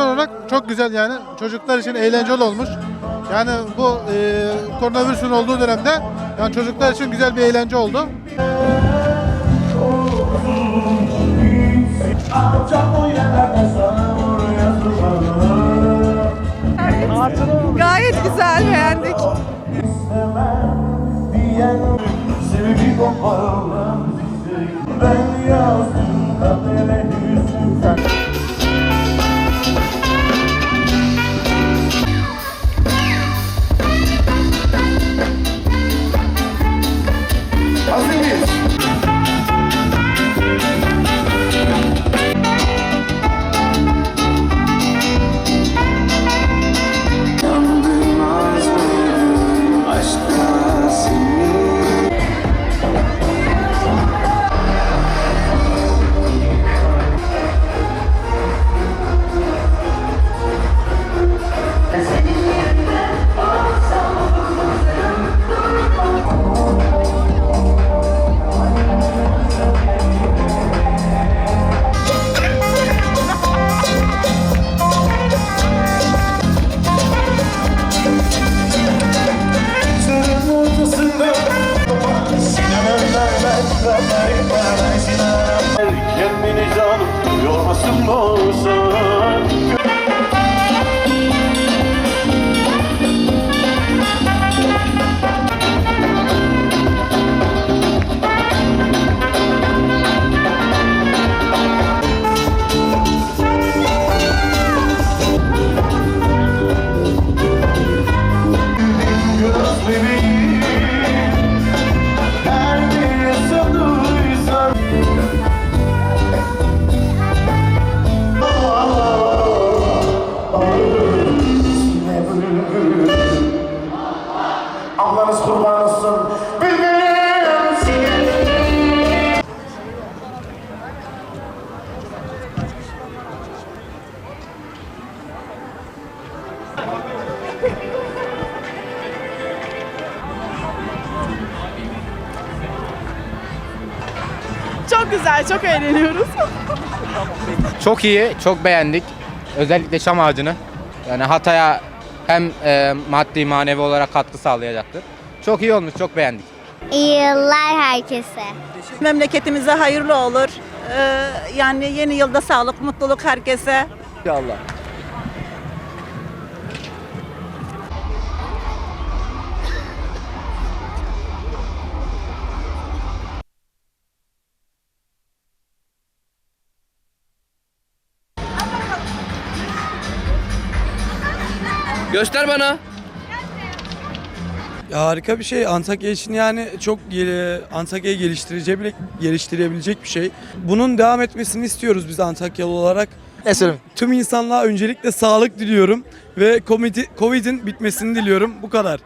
olarak çok güzel yani. Çocuklar için eğlenceli olmuş. Yani bu e, koronavirüsün olduğu dönemde yani çocuklar için güzel bir eğlence oldu. Gayet güzel beğendik. Ben yazdım some more. Ablanız kurban olsun Bilmeyen seni Çok güzel, çok eğleniyoruz. Çok iyi, çok beğendik. Özellikle çam ağacını. Yani Hatay'a hem e, maddi manevi olarak katkı sağlayacaktır. Çok iyi olmuş, çok beğendik. İyi yıllar herkese. Memleketimize hayırlı olur. Ee, yani yeni yılda sağlık, mutluluk herkese. İnşallah. Göster bana. Ya harika bir şey. Antakya için yani çok Antakya'yı geliştirecek, geliştirebilecek bir şey. Bunun devam etmesini istiyoruz biz Antakyalı olarak. Eserim. Tüm insanlığa öncelikle sağlık diliyorum ve Covid'i- Covid'in bitmesini diliyorum. Bu kadar.